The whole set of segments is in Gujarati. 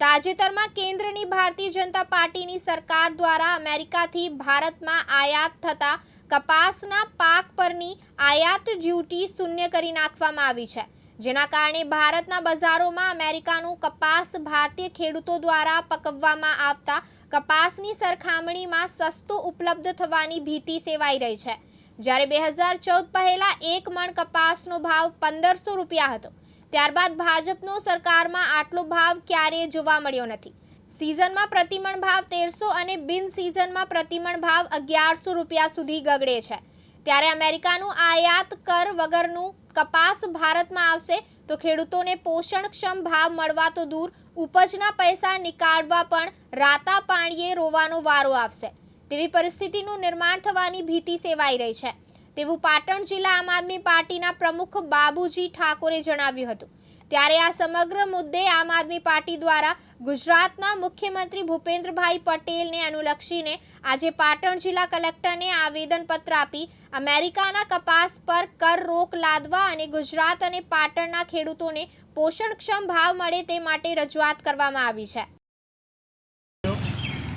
તાજેતરમાં કેન્દ્રની ભારતીય જનતા પાર્ટીની સરકાર દ્વારા અમેરિકાથી ભારતમાં આયાત થતા કપાસના પાક પરની આયાત ડ્યુટી શૂન્ય કરી નાખવામાં આવી છે. જેના કારણે ભારતના બજારોમાં અમેરિકાનું કપાસ ભારતીય ખેડૂતો દ્વારા પકવવામાં આવતા કપાસની સરખામણીમાં સસ્તું ઉપલબ્ધ થવાની ભીતિ સેવાઈ રહી છે. જ્યારે બે હજાર ચૌદ પહેલાં એક મણ કપાસનો ભાવ પંદરસો રૂપિયા હતો. ત્યારબાદ ભાજપનો સરકારમાં આટલો ભાવ ક્યારેય જોવા મળ્યો નથી. સિઝનમાં પ્રતિમણ ભાવ તેરસો અને બિન સિઝનમાં પ્રતિમણ ભાવ અગિયારસો રૂપિયા સુધી ગગડે છે. ત્યારે અમેરિકાનું આયાત કર વગરનું કપાસ ભારતમાં આવશે તો ખેડૂતોને પોષણક્ષમ ભાવ મળવા તો દૂર, ઉપજના પૈસા નીકાળવા પણ રાતા પાણીએ રોવાનો વારો આવશે. તેવી પરિસ્થિતિનું નિર્માણ થવાની ભીતિ સેવાઈ રહી છે. તેવું પાટણ જિલ્લા આમ આદમી પાર્ટીના પ્રમુખ બાબુજી ઠાકોરે જણાવ્યું હતું. ત્યારે આ સમગ્ર મુદ્દે આમ આદમી પાર્ટી દ્વારા ગુજરાતના મુખ્યમંત્રી ભૂપેન્દ્રભાઈ પટેલને અનુલક્ષીને આજે પાટણ જિલ્લા કલેક્ટરને આવેદનપત્ર આપી અમેરિકાના કપાસ પર કર રોક લાદવા અને ગુજરાત અને પાટણના ખેડૂતોને પોષણક્ષમ ભાવ મળે તે માટે રજૂઆત કરવામાં આવી છે.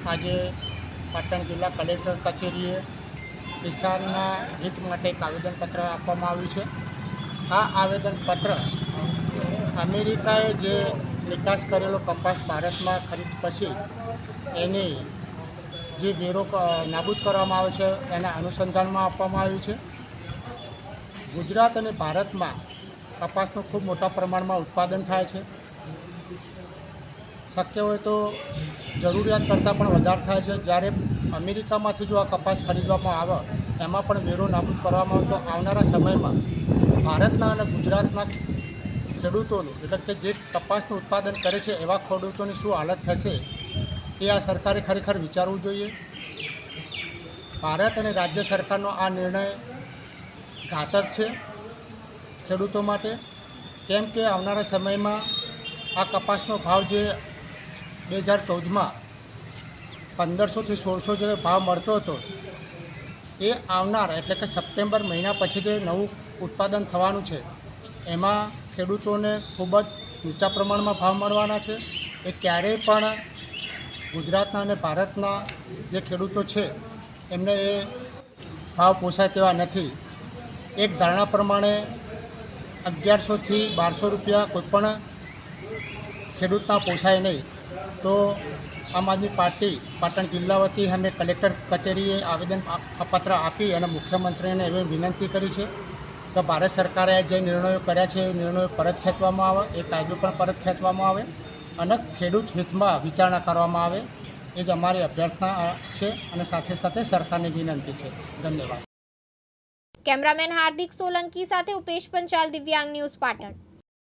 આજે પાટણ જિલ્લા કલેક્ટર કચેરીએ કિસાનના હિત માટે એક આવેદનપત્ર આપવામાં આવ્યું છે. આ આવેદનપત્ર અમેરિકાએ જે નિકાસ કરેલો કપાસ ભારતમાં ખરીદ પછી એની જે વેરો નાબૂદ કરવામાં આવે છે, એના અનુસંધાનમાં આપવામાં આવ્યું છે. ગુજરાત અને ભારતમાં કપાસનું ખૂબ મોટા પ્રમાણમાં ઉત્પાદન થાય છે. શક્ય હોય તો જરૂરિયાત કરતાં પણ વધારે થાય છે. જ્યારે અમેરિકામાંથી જો આ કપાસ ખરીદવામાં આવે, એમાં પણ વેરો નાબૂદ કરવામાં આવે તો આવનારા સમયમાં ભારતના અને ગુજરાતના ખેડૂતોનું, એટલે કે જે કપાસનું ઉત્પાદન કરે છે એવા ખેડૂતોની શું હાલત થશે, એ આ સરકારે ખરેખર વિચારવું જોઈએ. ભારત અને રાજ્ય સરકારનો આ નિર્ણય ઘાતક છે ખેડૂતો માટે, કેમ કે આવનારા સમયમાં આ કપાસનો ભાવ જે બે હજાર ચૌદમાં પંદરસોથી સોળસો જે ભાવ મળતો હતો. એ આવનાર એટલે કે સપ્ટેમ્બર મહિના પછી જે નવું ઉત્પાદન થવાનું છે, એમાં ખેડૂતોને ખૂબ જ નીચા પ્રમાણમાં ભાવ મળવાના છે. એ ક્યારેય પણ ગુજરાતના અને ભારતના જે ખેડૂતો છે, એમને એ ભાવ પોસાય તેવા નથી. એક ધારણા પ્રમાણે અગિયારસોથી બારસો રૂપિયા કોઈપણ ખેડૂતના પોસાય નહીં. તો આમ આદમી પાર્ટી પાટણ જિલ્લા વતી અમે કલેક્ટર કચેરીએ આવેદન પત્ર આપી અને મુખ્યમંત્રીને એવી વિનંતી કરી છે કે ભારત સરકારે જે નિર્ણયો કર્યા છે, એ નિર્ણયો પરત ખેંચવામાં આવે, એ કાયદો પણ પરત ખેંચવામાં આવે અને ખેડૂત હિતમાં વિચારણા કરવામાં આવે, એ જ અમારી અભ્યર્થના છે અને સાથે સાથે સરકારની વિનંતી છે. ધન્યવાદ. કેમેરામેન હાર્દિક સોલંકી સાથે ઉપેશ પંચાલ, દિવ્યાંગ ન્યૂઝ પાટણ.